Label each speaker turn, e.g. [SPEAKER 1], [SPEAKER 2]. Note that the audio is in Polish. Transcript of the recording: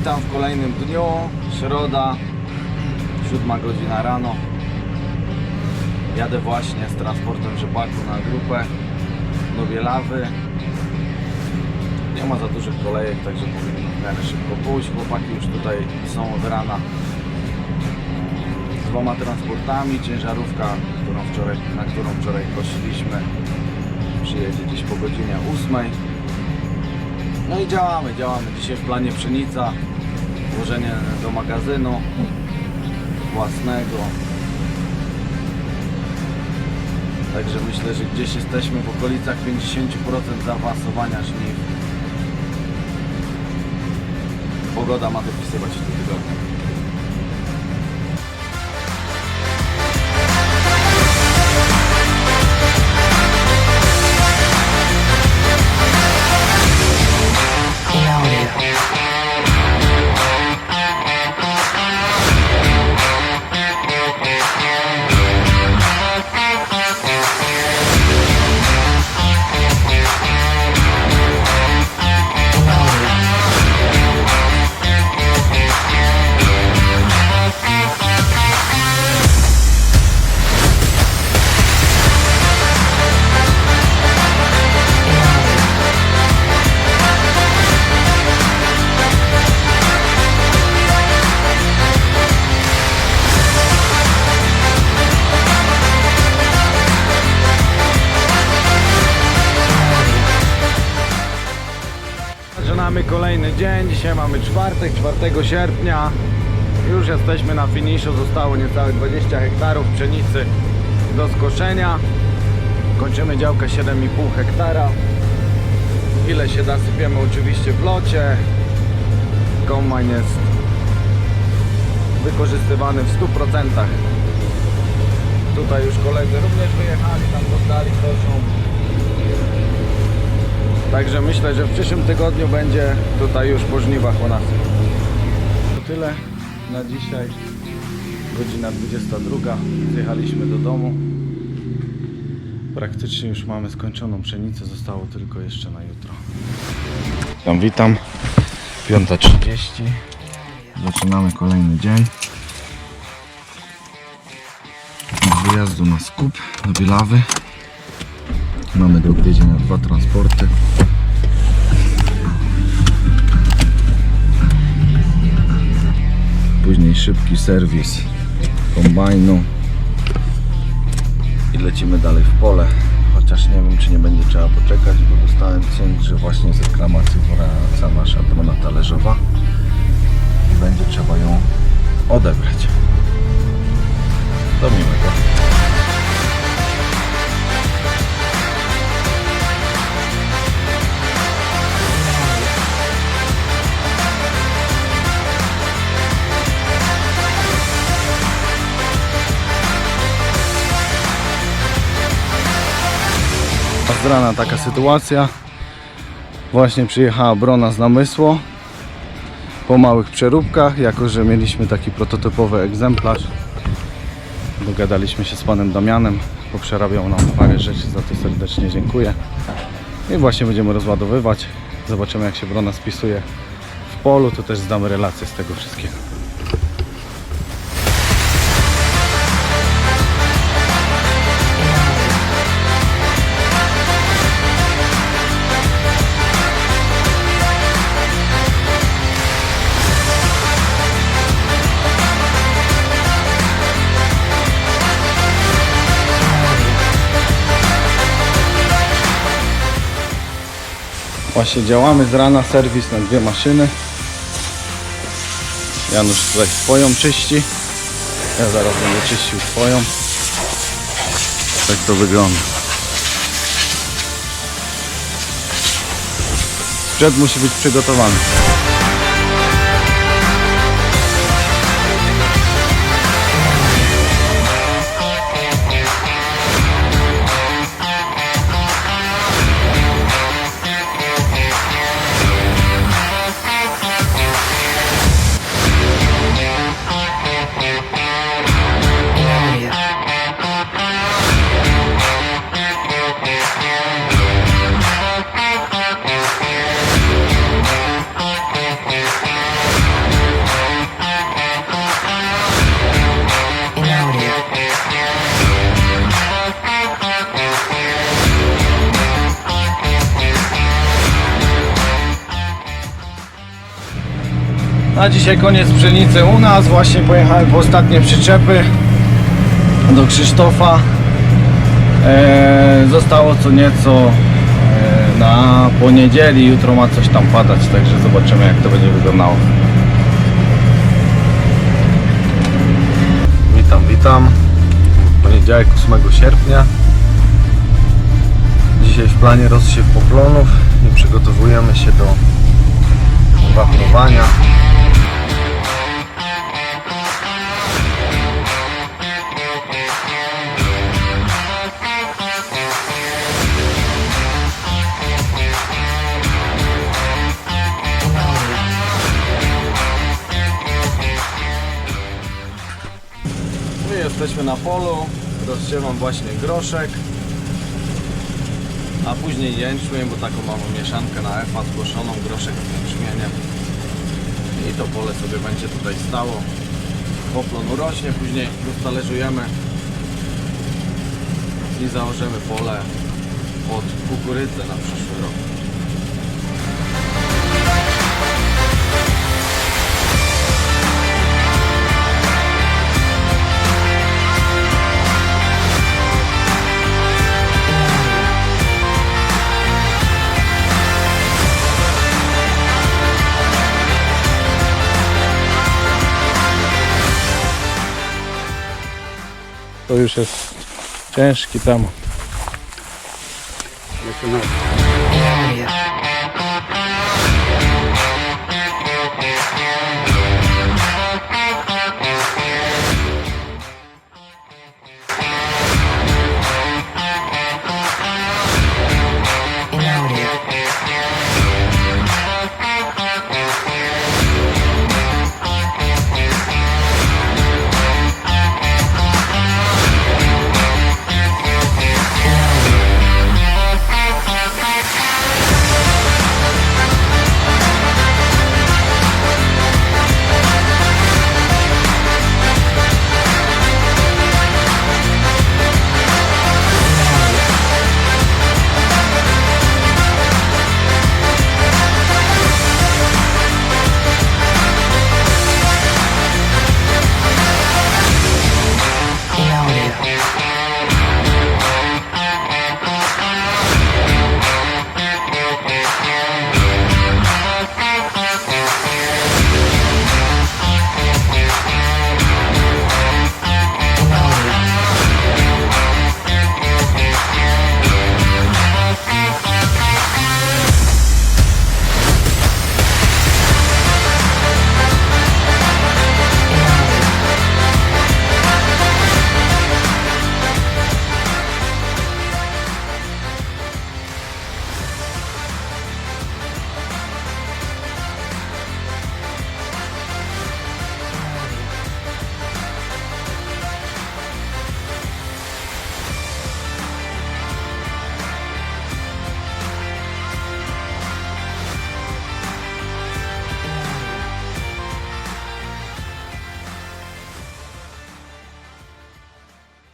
[SPEAKER 1] Witam w kolejnym dniu, środa, 7 godzina rano. Jadę właśnie z transportem rzepaku na grupę do Bielawy. Nie ma za dużych kolejek, także powinno w szybko pójść. Chłopaki już tutaj są od rana z dwoma transportami. Ciężarówka, którą wczoraj, na którą wczoraj kosiliśmy, przyjedzie gdzieś po godzinie 8. No i działamy, działamy. Dzisiaj w planie pszenica, włożenie do magazynu własnego. Także myślę, że gdzieś jesteśmy w okolicach 50% zaawansowania żniw. Pogoda ma dopisywać w tym tygodniu. Kolejny dzień. Dzisiaj mamy czwartek, 4 sierpnia. Już jesteśmy na finiszu. Zostało niecałe 20 hektarów pszenicy do skoszenia. Kończymy działkę 7,5 hektara. Ile się da sypiemy oczywiście w locie. Kombajn jest wykorzystywany w 100%. Tutaj już koledzy również wyjechali, tam poddali proszą. Także myślę, że w przyszłym tygodniu będzie tutaj już po żniwach u nas. To tyle na dzisiaj. Godzina 22. Zjechaliśmy do domu. Praktycznie już mamy skończoną pszenicę. Zostało tylko jeszcze na jutro. Witam, witam. 5.30. Zaczynamy kolejny dzień. Z wyjazdu na skup do Bielawy. Mamy do odwiedzienia dwa transporty. Później szybki serwis kombajnu. I lecimy dalej w pole. Chociaż nie wiem, czy nie będzie trzeba poczekać, bo dostałem cynk, że właśnie z reklamacji wraca nasza drona talerzowa. I będzie trzeba ją odebrać. Do miłego. Taka sytuacja. Właśnie przyjechała Brona z namysłu po małych przeróbkach, jako że mieliśmy taki prototypowy egzemplarz. Dogadaliśmy się z panem Damianem, poprzerabiał nam parę rzeczy, za to serdecznie dziękuję. I właśnie będziemy rozładowywać. Zobaczymy jak się Brona spisuje w polu, to też zdamy relację z tego wszystkiego. Właśnie działamy z rana, serwis na dwie maszyny. Janusz tutaj swoją czyści. Ja zaraz będę czyścił swoją. Tak to wygląda. Sprzęt musi być przygotowany. Na dzisiaj koniec pszenicy u nas. Właśnie pojechałem po ostatnie przyczepy do Krzysztofa. E, zostało co nieco e, na poniedzieli. Jutro ma coś tam padać, także zobaczymy jak to będzie wyglądało. Witam, witam. Poniedziałek 8 sierpnia. Dzisiaj w planie rozsiew poplonów i przygotowujemy się do wapnowania. Jesteśmy na polu, rozsiewam właśnie groszek, a później jęczmień, bo taką mamy mieszankę na EFA zgłoszoną, groszek z jęczmieniem. I to pole sobie będzie tutaj stało. Poplon urośnie, później roztalerzujemy i założymy pole pod kukurydzę na przyszły rok. Już jest ciężki temat.
[SPEAKER 2] Yeah.